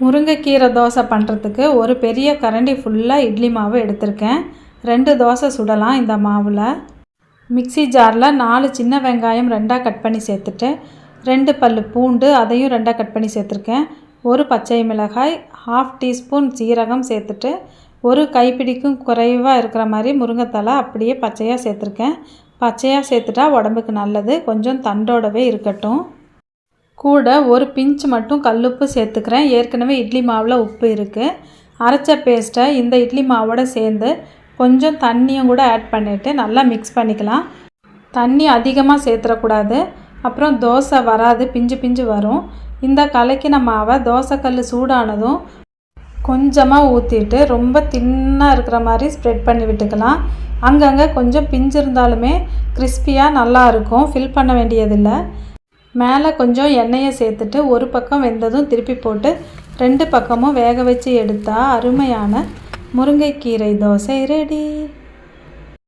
முருங்கைக்கீரை தோசை பண்ணுறதுக்கு ஒரு பெரிய கரண்டி ஃபுல்லாக இட்லி மாவு எடுத்திருக்கேன். ரெண்டு தோசை சுடலாம் இந்த மாவில். மிக்ஸி ஜாரில் நாலு சின்ன வெங்காயம் ரெண்டாக கட் பண்ணி சேர்த்துட்டு ரெண்டு பல் பூண்டு அதையும் ரெண்டாக கட் பண்ணி சேர்த்துருக்கேன். ஒரு பச்சை மிளகாய் ஹாஃப் டீஸ்பூன் சீரகம் சேர்த்துட்டு ஒரு கைப்பிடிக்கும் குறைவாக இருக்கிற மாதிரி முருங்கைத்தலை அப்படியே பச்சையாக சேர்த்துருக்கேன். பச்சையாக சேர்த்துட்டா உடம்புக்கு நல்லது கொஞ்சம் தண்டோடவே இருக்கட்டும். கூட ஒரு பிஞ்ச் மட்டும் கல்லுப்பு சேர்த்துக்கிறேன். ஏற்கனவே இட்லி மாவில் உப்பு இருக்குது அரைச்ச பேஸ்ட்டை இந்த இட்லி மாவோட சேர்ந்து கொஞ்சம் தண்ணியும் கூட ஆட் பண்ணிவிட்டு நல்லா மிக்ஸ் பண்ணிக்கலாம். தண்ணி அதிகமாக சேர்த்துடக்கூடாது அப்புறம் தோசை வராது பிஞ்சு பிஞ்சு வரும். இந்த கலக்கின மாவை தோசைக்கல் சூடானதும் கொஞ்சமாக ஊற்றிட்டு ரொம்ப தின்னாக இருக்கிற மாதிரி ஸ்ப்ரெட் பண்ணி விட்டுக்கலாம். அங்கங்கே கொஞ்சம் பிஞ்சு இருந்தாலுமே கிறிஸ்பியாக நல்லா இருக்கும். ஃபில் பண்ண வேண்டியதில்லை. மேலே கொஞ்சம் எண்ணெயை சேர்த்துட்டு ஒரு பக்கம் வெந்ததும் திருப்பி போட்டு ரெண்டு பக்கமும் வேக வச்சு எடுத்தால் அருமையான முருங்கைக்கீரை தோசை ரெடி.